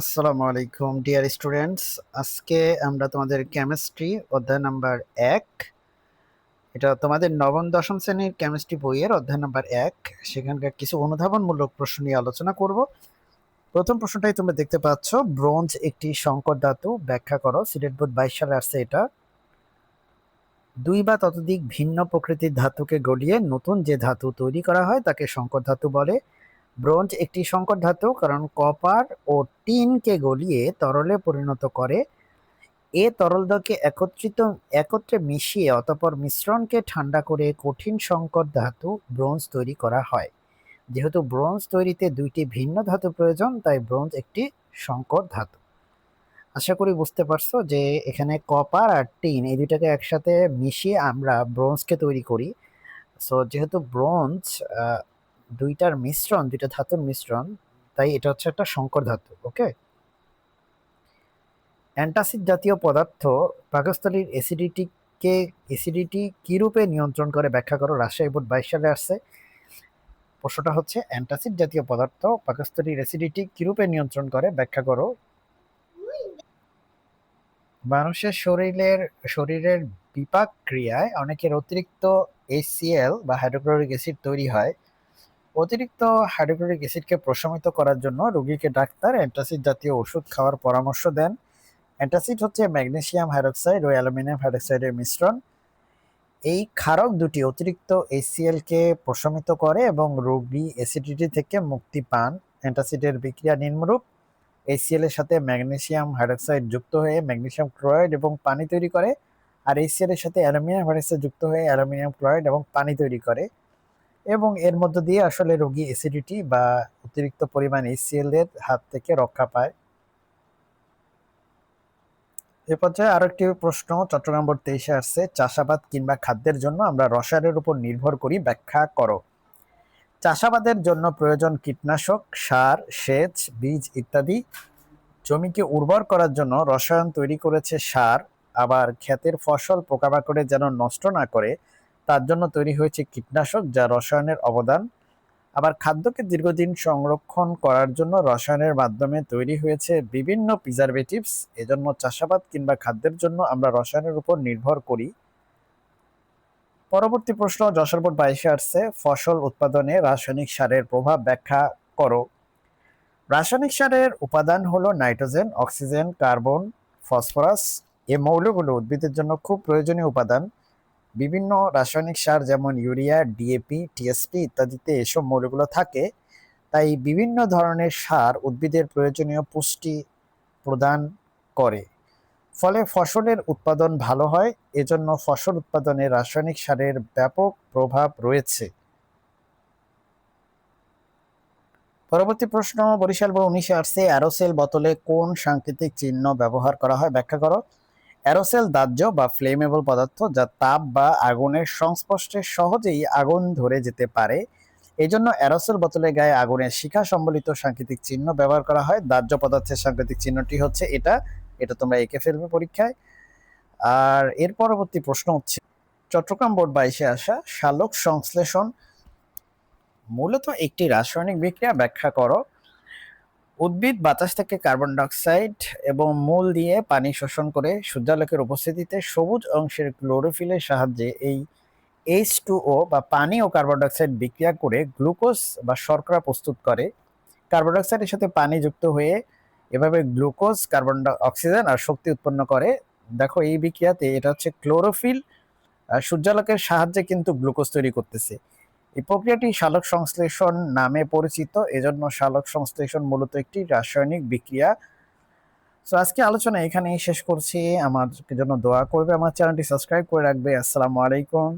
আসসালামু আলাইকুম, dear students. আজকে আমরা তোমাদের কেমিস্ট্রি অধ্যায় নাম্বার এক। এটা তোমাদের নবম, দশম শ্রেণির কেমিস্ট্রি বইয়ের অধ্যায় নাম্বার এক। সেখানকার কিছু অনুধাবনমূলক প্রশ্ন নিয়ে আলোচনা করব। প্রথম প্রশ্নটাই তোমরা দেখতে পাচ্ছ, ব্রোঞ্জ একটি সংকর ধাতু, ব্যাখ্যা করো, সিলেট বোর্ড বাইশ সালে আসছে এটা। দুই বা ততোধিক ভিন্ন প্রকৃতির ধাতুকে গলিয়ে নতুন যে ধাতু তৈরি করা হয়, তাকে সংকর ধাতু বলে। ব্রোঞ্জ একটি সংকট ধাতু, কারণ কপার ও টিনকে গলিয়ে তরলে পরিণত করে। এ তরল তরলদকে একত্রিত, একত্রে মিশিয়ে অতপর মিশ্রণকে ঠান্ডা করে কঠিন সংকট ধাতু ব্রোঞ্জ তৈরি করা হয়। যেহেতু ব্রোঞ্জ তৈরিতে দুইটি ভিন্ন ধাতু প্রয়োজন, তাই ব্রোঞ্জ একটি সংকট ধাতু। আশা করি বুঝতে পারছ যে এখানে কপার আর টিন এই দুইটাকে একসাথে মিশিয়ে আমরা ব্রোঞ্জকে তৈরি করি। সো যেহেতু ব্রোঞ্জ দুইটার মিশ্রণ, দুইটা ধাতুর মিশ্রণ, তাই এটা হচ্ছে একটা সংকর ধাতু ওকে অ্যান্টাসিড জাতীয় পদার্থ পাকস্থলীর অ্যাসিডিটিকে অ্যাসিডিটি কী রূপে নিয়ন্ত্রণ করে ব্যাখ্যা করো, রাজশাহী বোর্ড বাইশ সালে আসছে। প্রশ্নটা হচ্ছে, অ্যান্টাসিড জাতীয় পদার্থ পাকস্থলীর অ্যাসিডিটি কী রূপে নিয়ন্ত্রণ করে ব্যাখ্যা করো? মানুষের শরীরের শরীরের বিপাক ক্রিয়ায় অনেকের অতিরিক্ত এসিএল বা হাইড্রোক্লোরিক অ্যাসিড তৈরি হয়। অতিরিক্ত হাইড্রোক্লোরিক অ্যাসিডকে প্রশমিত করার জন্য রোগীকে ডাক্তার অ্যান্টাসিড জাতীয় ওষুধ খাওয়ার পরামর্শ দেন। অ্যান্টাসিড হচ্ছে ম্যাগনেসিয়াম হাইড্রোক্সাইড ও অ্যালুমিনিয়াম হাইড্রোক্সাইডের মিশ্রণ। এই ক্ষারক দুটি অতিরিক্ত এসিএলকে প্রশমিত করে এবং রোগী অ্যাসিডিটি থেকে মুক্তি পান। অ্যান্টাসিডের বিক্রিয়া নিম্নরূপ। এসিএল এর সাথে ম্যাগনেসিয়াম হাইড্রোক্সাইড যুক্ত হয়ে ম্যাগনেসিয়াম ক্লোরাইড এবং পানি তৈরি করে। আর এসিএল এর সাথে অ্যালুমিনিয়াম হাইড্রোক্সাইড যুক্ত হয়ে অ্যালুমিনিয়াম ক্লোরাইড এবং পানি তৈরি করে। এবং এর মধ্য দিয়ে আসলে রোগী অ্যাসিডিটি বা অতিরিক্ত পরিমাণ এসিএল এর হাত থেকে রক্ষা পায়। এ পর্যায়ে আরও একটি প্রশ্ন, চট্টগ্রাম বোর্ড তেইশে আসছে, চাষাবাদ কিংবা খাদ্যের জন্য আমরা রসায়নের উপর নির্ভর করি, ব্যাখ্যা করো। চাষাবাদের জন্য প্রয়োজন কীটনাশক, সার, সেচ, বীজ ইত্যাদি। জমিকে উর্বর করার জন্য রসায়ন তৈরি করেছে সার, আবার ক্ষেতের ফসল পোকামাকড়ে যেন নষ্ট না করে তার জন্য তৈরি হয়েছে কীটনাশক যা রসায়নের অবদান। আবার খাদ্যকে দীর্ঘদিন সংরক্ষণ করার জন্য রসায়নের মাধ্যমে তৈরি হয়েছে বিভিন্ন প্রিজারভেটিভস এজন্য চাষাবাদ কিংবা খাদ্যের জন্য আমরা রসায়নের উপর নির্ভর করি। পরবর্তী প্রশ্ন, যশোর বোর্ড বাইশে আসছে, ফসল উৎপাদনে রাসায়নিক সারের প্রভাব ব্যাখ্যা করো। রাসায়নিক সারের উপাদান হলো নাইট্রোজেন, অক্সিজেন, কার্বন, ফসফরাস। এ মৌলগুলো উদ্ভিদের জন্য খুব প্রয়োজনীয় উপাদান। বিভিন্ন রাসায়নিক সার যেমন ইউরিয়া ডিএপি টিএসপি ইত্যাদিতে এসব মৌলগুলো থাকে। তাই বিভিন্ন ধরনের সার উদ্ভিদের প্রয়োজনীয় পুষ্টি প্রদান করে। ফলে ফসলের উৎপাদন ভালো হয়, এজন্য ফসল উৎপাদনে রাসায়নিক সারের ব্যাপক প্রভাব রয়েছে। পরবর্তী প্রশ্ন, বরিশাল বোর্ড উনিশে আসছে অ্যারোসেল বোতলে কোন সাংকেতিক চিহ্ন ব্যবহার করা হয়? ব্যাখ্যা করো। অ্যারোসেল দাহ্য বা ফ্লেমেবল পদার্থ যা তাপ বা আগুনের সংস্পর্শে সহজেই আগুন ধরে যেতে পারে। এই জন্য অ্যারোসেল বোতলের গায়ে আগুনের শিখা সম্বলিত সাংকেতিক চিহ্ন ব্যবহার করা হয়। দাহ্য পদার্থের সাংকেতিক চিহ্নটি হচ্ছে এটা। এটা তোমরা এঁকে ফেলবে পরীক্ষায়। আর এর পরবর্তী প্রশ্ন হচ্ছে, চট্টগ্রাম বোর্ড বাইশে আসা শালক সংশ্লেষণ মূলত একটি রাসায়নিক বিক্রিয়া ব্যাখ্যা করো। উদ্ভিদ বাতাস থেকে কার্বন ডাইঅক্সাইড এবং মূল দিয়ে পানি শোষণ করে সূর্যালোকের উপস্থিতিতে সবুজ অংশের ক্লোরোফিলের সাহায্যে এই এইচ টু ও বা পানি ও কার্বন ডাইঅক্সাইড বিক্রিয়া করে গ্লুকোজ বা শর্করা প্রস্তুত করে। কার্বন ডাইঅক্সাইডের সাথে পানি যুক্ত হয়ে এভাবে গ্লুকোজ, কার্বন অক্সিজেন আর শক্তি উৎপন্ন করে। দেখো, এই বিক্রিয়াতে এটা হচ্ছে ক্লোরোফিল সূর্যালোকের সাহায্যে কিন্তু গ্লুকোজ তৈরি করতেছে। এই প্রক্রিয়াটি সালোক সংশ্লেষণ নামে পরিচিত। এজন্য সালোক সংশ্লেষণ মূলত একটি রাসায়নিক বিক্রিয়া। সো আজকে আলোচনা এখানেই শেষ করছি। আমার জন্য দোয়া করবে। আমার চ্যানেলটি সাবস্ক্রাইব করে রাখবে। আসসালামু আলাইকুম।